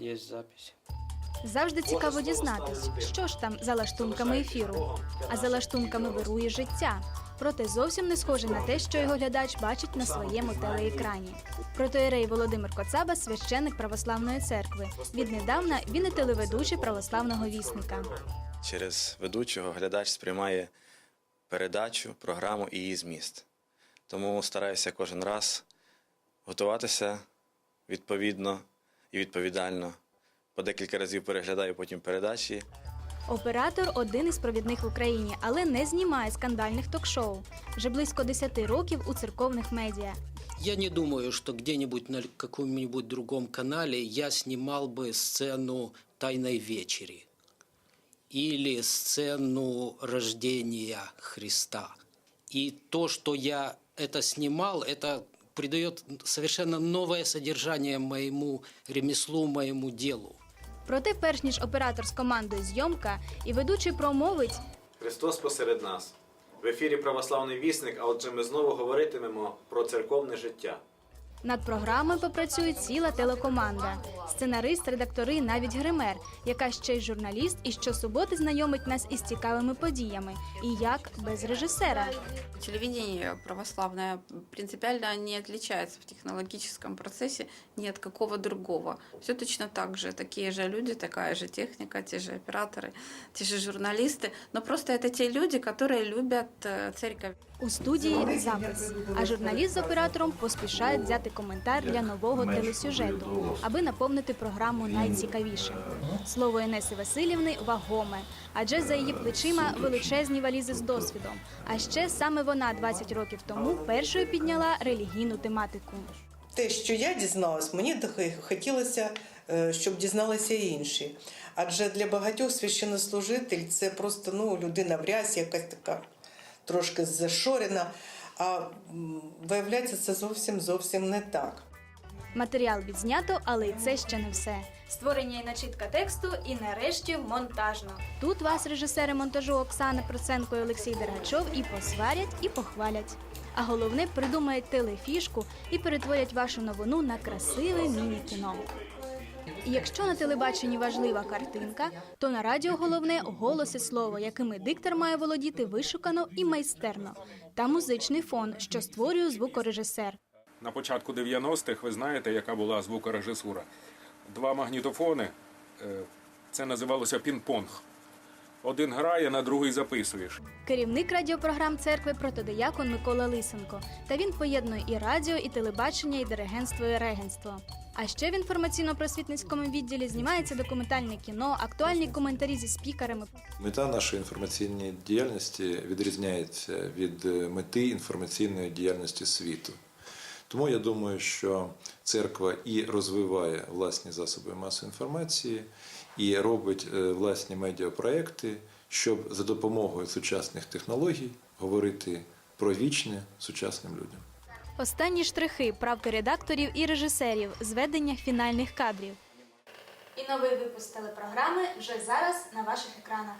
Есть запись. Завжди цікаво дізнатись, що ж там за лаштунками ефіру. А за лаштунками вирує життя. Проте зовсім не схоже на те, що його глядач бачить на своєму телеекрані. Протоєрей Володимир Коцаба священник православної церкви. Віднедавна він і телеведучий православного вісника. Через ведучого глядач сприймає передачу, програму і її зміст. Тому стараюся кожен раз готуватися відповідно і відповідально. По декілька разів переглядаю потім передачі. Оператор один із провідних в Україні, але не знімає скандальних ток-шоу. Вже близько 10 років у церковних медіа. Я не думаю, что где-нибудь на каком-нибудь другом канале я снимал бы сцену «Тайной вечери» или сцену рождения Христа. И то, что я это снимал, это придает совершенно новое содержание моему ремеслу, моему делу. Проте, перш ніж оператор з командою зйомка і ведучий промовить, Христос посеред нас. В ефірі Православний вісник, а отже, ми знову говоритимемо про церковне життя. над програмою попрацює ціла телекоманда, сценарист, редактори, навіть гример, яка ще й журналіст і щосуботи знайомить нас із цікавими подіями. І як без режисера. Телевидение православное принципиально не отличается в технологическом процессе ни от какого другого. Все точно так же, такие же люди, такая же техника, те же операторы, те же журналисты. Но просто это те люди, которые любят э, церковь. У студії запис. А журналіст з оператором поспішають взяти коментар для нового телесюжету, аби наповнити програму найцікавішим. Слово Інеси Васильівни вагоме, адже за її плечима величезні валізи з досвідом. А ще саме вона 20 років тому першою підняла релігійну тематику. Те, що я дізналась, мені хотілося, е, щоб дізналися інші. Адже для багатьох священнослужитель це просто ну, людина в рясі, якась така трошки зашорена. А виявляється, це зовсім зовсім не так. Матеріал відзнято, але й це ще не все. Створення і начитка тексту, і нарешті монтажно. Тут вас режисери монтажу Оксана Проценко і Олексій Дергачов і посварять, і похвалять. А головне придумають телефішку і перетворять вашу новину на красиве міні-кіно. І якщо на телебаченні важлива картинка, то на радіо головне голос і слово, якими диктор має володіти вишукано і майстерно, та музичний фон, що створює звукорежисер. На початку 90-х ви знаєте, яка була звукорежисура. Два магнітофони, е, це називалося пінг-понг. Один грає, на другий записуєш. Керівник радіопрограм церкви протодиякон Микола Лисенко. Та він поєднує і радіо, і телебачення, і диригентство, і регенство. А ще в інформаційно-просвітницькому відділі знімається документальне кіно, актуальні коментарі зі спікерами. Мета нашої інформаційної діяльності відрізняється від е, мети інформаційної діяльності світу. Тому я думаю, що церква і розвиває власні засоби масової інформації, і робить е, власні медіапроекти, щоб за допомогою сучасних технологій говорити про вічне сучасним людям. Останні штрихи, правки редакторів і режисерів, зведення фінальних кадрів. І новий випуск телепрограми вже зараз на ваших екранах.